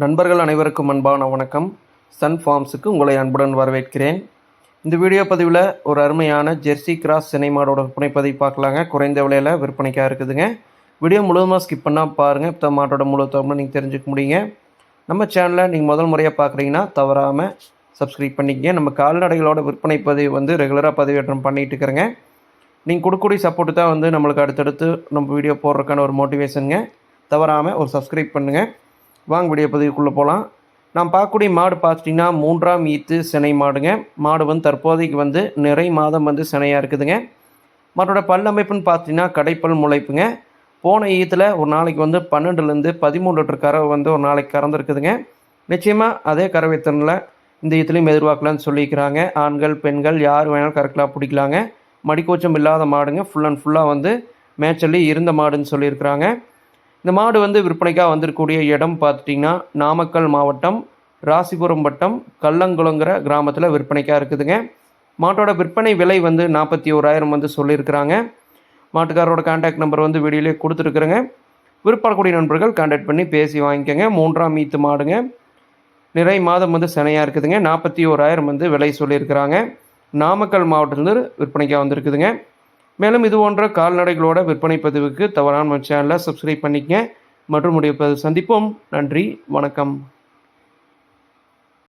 நண்பர்கள் அனைவருக்கும் அன்பான வணக்கம். சன் ஃபார்ம்ஸுக்கு உங்களை அன்புடன் வரவேற்கிறேன். இந்த வீடியோ பதிவில் ஒரு அருமையான ஜெர்சி கிராஸ் சினை மாடோட விற்பனை பதிவு பார்க்கலாங்க. குறைந்த விலையில் விற்பனைக்காக இருக்குதுங்க. வீடியோ முழுவதுமாக ஸ்கிப் பண்ணால் பாருங்கள் இப்போ மாட்டோட முழு தகவலும் நீங்கள் தெரிஞ்சுக்க முடியுங்க. நம்ம சேனலை நீங்கள் முதல் முறையாக பார்க்குறீங்கன்னா தவறாமல் சப்ஸ்கிரைப் பண்ணிக்கங்க. நம்ம கால்நடைகளோட விற்பனை பதிவு வந்து ரெகுலராக பதிவேற்றம் பண்ணிகிட்டு இருக்கிறேங்க. நீங்கள் கொடுக்கக்கூடிய சப்போர்ட்டு தான் வந்து நம்மளுக்கு அடுத்தடுத்து நம்ம வீடியோ போடுறதுக்கான ஒரு மோட்டிவேஷனுங்க தவறாமல் ஒரு சப்ஸ்கிரைப் பண்ணுங்கள் வாங்க வீடியோ பதிவுக்குள்ளே போகலாம் நாம் பார்க்கக்கூடிய மாடு பார்த்துட்டிங்கன்னா மூன்றாம் ஈத்து சினை மாடுங்க. மாடு வந்து தற்போதைக்கு வந்து நிறை மாதம் வந்து சினையாக இருக்குதுங்க. மாட்டோட பல் அமைப்புன்னு பார்த்தீங்கன்னா கடைப்பல் முளைப்புங்க. போன ஈத்தில் ஒரு நாளைக்கு வந்து பன்னெண்டுலேருந்து பதிமூணு லிட்டர் கறவை வந்து ஒரு நாளைக்கு கறந்துருக்குதுங்க. நிச்சயமாக அதே கறவை திறனில் இந்த ஈத்துலையும் எதிர்பார்க்கலான்னு சொல்லிக்கிறாங்க ஆண்கள் பெண்கள் யார் வேணாலும் கறக்கலாம் பிடிக்கலாங்க. மடிக்கோச்சம் இல்லாத மாடுங்க. ஃபுல் அண்ட் ஃபுல்லாக வந்து மேய்ச்சல்லி இருந்த மாடுன்னு சொல்லியிருக்கிறாங்க. இந்த மாடு வந்து விற்பனைக்காக வந்திருக்கக்கூடிய இடம் பார்த்துட்டிங்கன்னா நாமக்கல் மாவட்டம் ராசிபுரம் வட்டம் கல்லங்குளங்கிற கிராமத்தில் விற்பனைக்காக இருக்குதுங்க. மாட்டோட விற்பனை விலை வந்து நாற்பத்தி ஓராயிரம் வந்து சொல்லியிருக்கிறாங்க. மாட்டுக்காரரோட கான்டாக்ட் நம்பர் வந்து வீடியோலேயே கொடுத்துருக்குறேங்க. விற்பனக்கூடிய நண்பர்கள் கான்டாக்ட் பண்ணி பேசி வாங்கிக்கோங்க. மூன்றாம் மீத்து மாடுங்க. நிறை மாதம் வந்து சினையாக இருக்குதுங்க. நாற்பத்தி ஓராயிரம் வந்து விலை சொல்லியிருக்கிறாங்க. நாமக்கல் மாவட்டத்திலிருந்து விற்பனைக்காக வந்திருக்குதுங்க. மேலும் இது போன்ற கால்நடைகளோட விற்பனை பதிவுக்கு தவறான சேனலை சப்ஸ்கிரைப் பண்ணிக்கங்க. மற்றும் முடிவு சந்திப்போம். நன்றி. வணக்கம்.